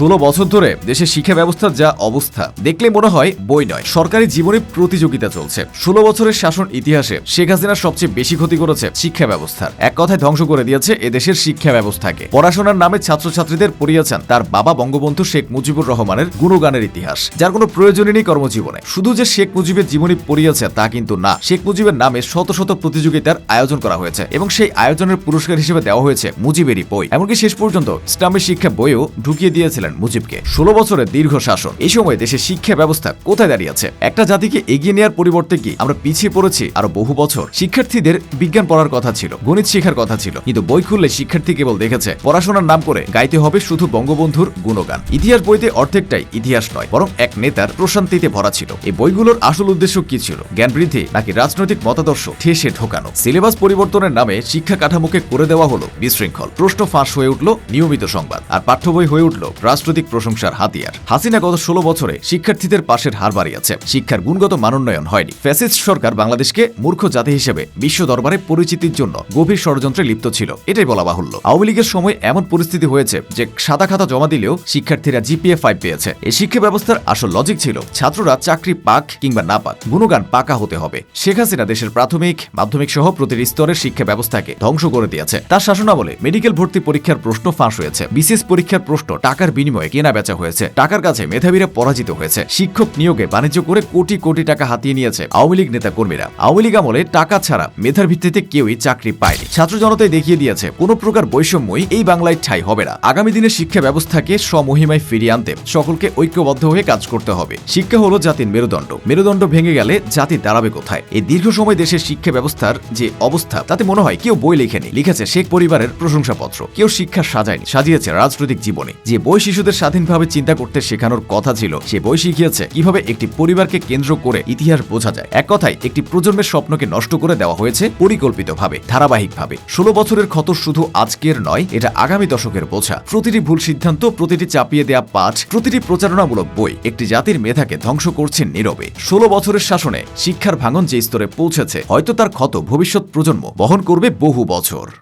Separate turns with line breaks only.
ষোলো বছর ধরে দেশের শিক্ষা ব্যবস্থার যা অবস্থা, দেখলে মনে হয় বই নয়। সরকারি জীবনে প্রতিযোগিতা চলছে। ষোলো বছরের শাসন ইতিহাসে শেখ হাসিনা সবচেয়ে বেশি ক্ষতি করেছে শিক্ষা ব্যবস্থার। এক কথায় ধ্বংস করে দিয়েছে এদেশের শিক্ষা ব্যবস্থাকে। পড়াশোনার নামে ছাত্রছাত্রীদের পড়িয়েছেন তার বাবা বঙ্গবন্ধু শেখ মুজিবুর রহমানের গুণগানের ইতিহাস। যার কোনো প্রয়োজনই নেই কর্মজীবনে। শুধু যে শেখ মুজিবের জীবনী পড়িয়েছে তা কিন্তু না। শেখ মুজিবের নামে শত শত প্রতিযোগিতার আয়োজন করা হয়েছে এবং সেই আয়োজনের পুরস্কার হিসেবে দেওয়া হয়েছে মুজিবেরই বই। এমনকি শেষ পর্যন্ত ইসলামের শিক্ষা বইও ঢুকিয়ে দিয়েছিলেন মুজিবকে। ষোলো বছরের দীর্ঘ শাসন। এই সময় দেশের শিক্ষা ব্যবস্থা কোথায় দাঁড়িয়েছে? একটা জাতিকে এগিয়ে নেওয়ার পরিবর্তে কি আমরা পিছিয়ে পড়েছি আরও বহু বছর? শিক্ষার্থীদের বিজ্ঞান পড়ার কথা ছিল, গণিত শেখার কথা ছিল, কিন্তু বই খুললে শিক্ষার্থী কেবল দেখেছে, পড়াশোনার নাম করে গাইতে হবে শুধু বঙ্গবন্ধুর গুণগান। ইতিহাস বইতে অর্ধেকটাই ইতিহাস নয়, বরং এক নেতার প্রশান্তিতে ভরা ছিল। এই বইগুলোর আসল উদ্দেশ্য কি ছিল? জ্ঞান বৃদ্ধি নাকি রাজনৈতিক মতাদর্শ ঠেসে ঢোকানো? সিলেবাস পরিবর্তনের নামে শিক্ষা কাঠামোকে করে দেওয়া হলো বিশৃঙ্খল। প্রশ্ন ফাঁস হয়ে উঠল নিয়মিত সংবাদ। আর পাঠ্য বই হয়ে উঠল রাজনৈতিক প্রশংসার হাতিয়ার। হাসিনা গত ষোলো বছরে শিক্ষার্থীদের পাশের হার বাড়িয়েছে। শিক্ষার গুণগত মানোন্নয়ন হয়নি। ফ্যাসিস্ট সরকার বাংলাদেশকে মূর্খ জাতি হিসেবে বিশ্ব দরবারে পরিচিতির জন্য গভীর ষড়যন্ত্রে লিপ্ত ছিল। এটাই বলা বাহুল্য। আওয়ামী লীগের সময় এমন পরিস্থিতি হয়েছে যে সাদা খাতা জমা দিলেও শিক্ষার্থীরা জিপিএ ফাইভ পেয়েছে। এই শিক্ষা ব্যবস্থার আসল লজিক ছিল ছাত্ররা চাকরি পাক কিংবা না পাক, গুণগান পাকা হতে হবে। শেখ হাসিনা দেশের প্রাথমিক মাধ্যমিক সহ প্রতিটি স্তরের শিক্ষা ব্যবস্থাকে ধ্বংস করে দিয়েছে। তার শাসনামলে মেডিকেল ভর্তি পরীক্ষার প্রশ্ন ফাঁস হয়েছে। বিসিএস পরীক্ষার প্রশ্ন টাকার বিনিময়ে কেনা বেচা হয়েছে। টাকার কাছে মেধাবীরা পরাজিত হয়েছে। শিক্ষক নিয়োগে বাণিজ্য করে কোটি কোটি টাকা হাতিয়ে নিয়েছে আওয়ামী লীগ নেতা কর্মীরা আওয়ামী লীগ আমলে টাকা ছাড়া মেধার ভিত্তিতে কেউই চাকরি পায়নি। ছাত্র জনতায় দেখিয়ে দিয়েছে, কোনো প্রকার বৈষম্যই এই বাংলায় ঠাই হবে না। আগামী দিনে শিক্ষা ব্যবস্থাকে স্বমহিমায় ফিরিয়ে আনতে সকলকে ঐক্যবদ্ধ হয়ে কাজ করতে হবে। শিক্ষা হলো জাতির মেরুদণ্ড। মেরুদণ্ড ভেঙে গেলে জাতি দাঁড়াবে কোথায়? এই দীর্ঘ সময় দেশের শিক্ষা ব্যবস্থার যে অবস্থা, তাতে মনে হয় কেউ বই লেখেনি। লিখেছে শেখ পরিবারের প্রশংসাপত্র। কেউ শিক্ষা সাজায়নি, সাজিয়েছে রাজনৈতিক জীবনে। যে বই শিশুদের স্বাধীনভাবে চিন্তা করতে শেখানোর কথা ছিল। সে বই শিখিয়েছে কীভাবে একটি পরিবারকে কেন্দ্র করে ইতিহাস বোঝা যায়। এক কথায়, একটি প্রজন্মের স্বপ্নকে নষ্ট করে দেওয়া হয়েছে পরিকল্পিতভাবে, ধারাবাহিকভাবে। ষোলো বছরের ক্ষত শুধু আজকের নয়, এটা আগামী দশকের বোঝা। প্রতিটি ভুল সিদ্ধান্ত, প্রতিটি চাপিয়ে দেয়া পাঠ, প্রতিটি প্রচারণামূলক বই একটি জাতির মেধাকে ধ্বংস করছে নীরবে। ষোলো বছরের শাসনে শিক্ষার ভাঙন যে স্তরে পৌঁছেছে, হয়তো তার ক্ষত ভবিষ্যৎ প্রজন্ম বহন করবে বহু বছর।